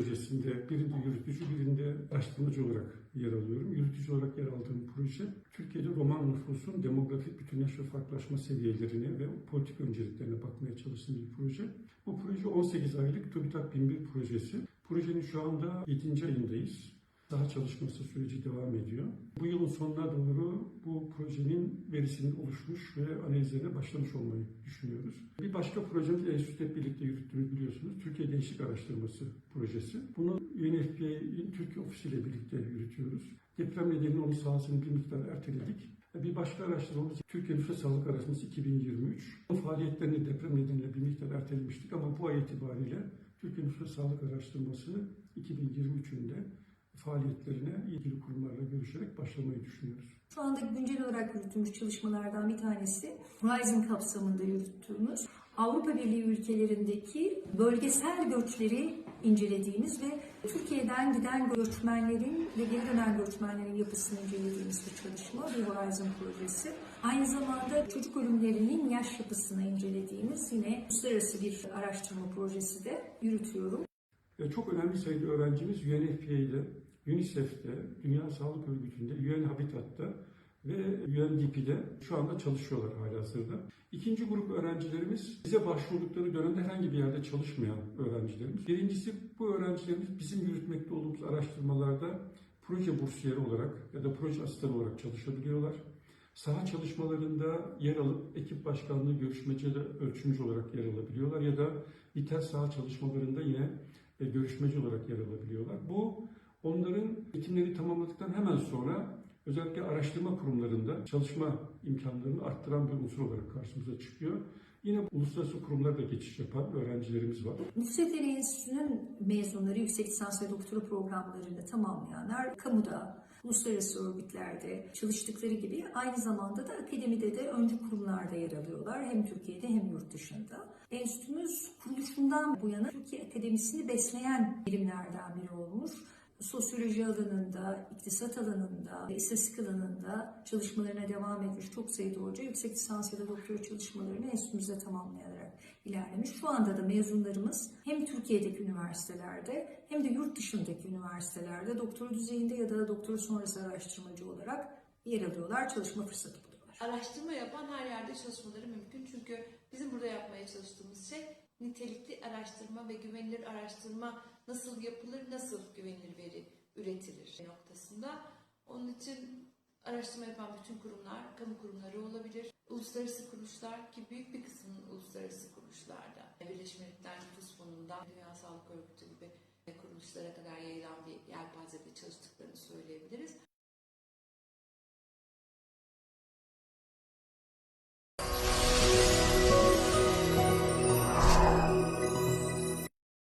projesinde birinde yürütücü, birinde araştırmacı olarak yer alıyorum. Yürütücü olarak yer aldığım proje, Türkiye'de Roman nüfusun demografik bütünleş ve farklılaşma seviyelerine ve politik önceliklerine bakmaya çalıştığım bir proje. Bu proje 18 aylık TÜBİTAK 1001 projesi. Projenin şu anda 7. ayındayız. Daha çalışması süreci devam ediyor. Bu yılın sonuna doğru bu projenin verisinin oluşmuş ve analizlerine başlamış olmayı düşünüyoruz. Bir başka projemiz Enstitü'yle birlikte yürüttüğümüz biliyorsunuz. Türkiye Gençlik Araştırması projesi. Bunu UNFPA'nin Türkiye ofisiyle birlikte yürütüyoruz. Deprem nedeniyle onun sahasını bir miktar erteledik. Bir başka araştırmamız Türkiye Nüfus Sağlık Araştırması 2023. Bu faaliyetlerini deprem nedeniyle bir miktar ertelemiştik ama bu ay itibariyle Türkiye Nüfus Sağlık Araştırması'nı 2023'ünde faaliyetlerine ilgili kurumlarla görüşerek başlamayı düşünüyoruz. Şu anda güncel olarak yürüttüğümüz çalışmalardan bir tanesi Horizon kapsamında yürüttüğümüz Avrupa Birliği ülkelerindeki bölgesel göçleri incelediğimiz ve Türkiye'den giden göçmenlerin ve geri dönen göçmenlerin yapısını incelediğimiz bir çalışma, bir Horizon projesi. Aynı zamanda çocuk ölümlerinin yaş yapısını incelediğimiz yine uluslararası bir araştırma projesi de yürütüyorum. Çok önemli sayıda öğrencimiz UNFPA'de, UNICEF'te, Dünya Sağlık Örgütü'nde, UN Habitat'ta ve UNDP'de şu anda çalışıyorlar halihazırda. İkinci grup öğrencilerimiz bize başvurdukları dönemde herhangi bir yerde çalışmayan öğrencilerimiz. Birincisi bu öğrencilerimiz bizim yürütmekte olduğumuz araştırmalarda proje bursiyeri olarak ya da proje asistanı olarak çalışabiliyorlar. Saha çalışmalarında yer alıp ekip başkanlığı görüşmeci ölçümcü olarak yer alabiliyorlar ya da İTER saha çalışmalarında yine e, görüşmeci olarak yer alabiliyorlar. Bu onların eğitimleri tamamladıktan hemen sonra özellikle araştırma kurumlarında çalışma imkanlarını arttıran bir unsur olarak karşımıza çıkıyor. Yine uluslararası kurumlarda geçiş yapan öğrencilerimiz var. Nusreteli Enstitüsü'nün mezunları yüksek lisans ve doktora programlarını tamamlayanlar kamuda, uluslararası örgütlerde çalıştıkları gibi aynı zamanda da akademide de öncü kurumlarda yer alıyorlar. Hem Türkiye'de hem yurt dışında. Enstitümüz kuruluşundan bu yana Türkiye akademisini besleyen birimlerden biri olmuş sosyoloji alanında, iktisat alanında, istatistik alanında çalışmalarına devam etmiş çok sayıda hoca yüksek lisans ya da doktora çalışmalarını enstitümüzde tamamlayarak ilerlemiş. Şu anda da mezunlarımız hem Türkiye'deki üniversitelerde hem de yurt dışındaki üniversitelerde doktora düzeyinde ya da doktora sonrası araştırmacı olarak yer alıyorlar, çalışma fırsatı buluyorlar. Araştırma yapan her yerde çalışmaları mümkün. Çünkü bizim burada yapmaya çalıştığımız şey nitelikli araştırma ve güvenilir araştırma nasıl yapılır, nasıl güvenilir veri üretilir noktasında. Onun için araştırma yapan bütün kurumlar, kamu kurumları olabilir. Uluslararası kuruluşlar ki büyük bir kısmının uluslararası kuruluşlarda, Birleşmiş Milletler Nüfus Fonu'ndan Dünya Sağlık Örgütü gibi kuruluşlara kadar yayılan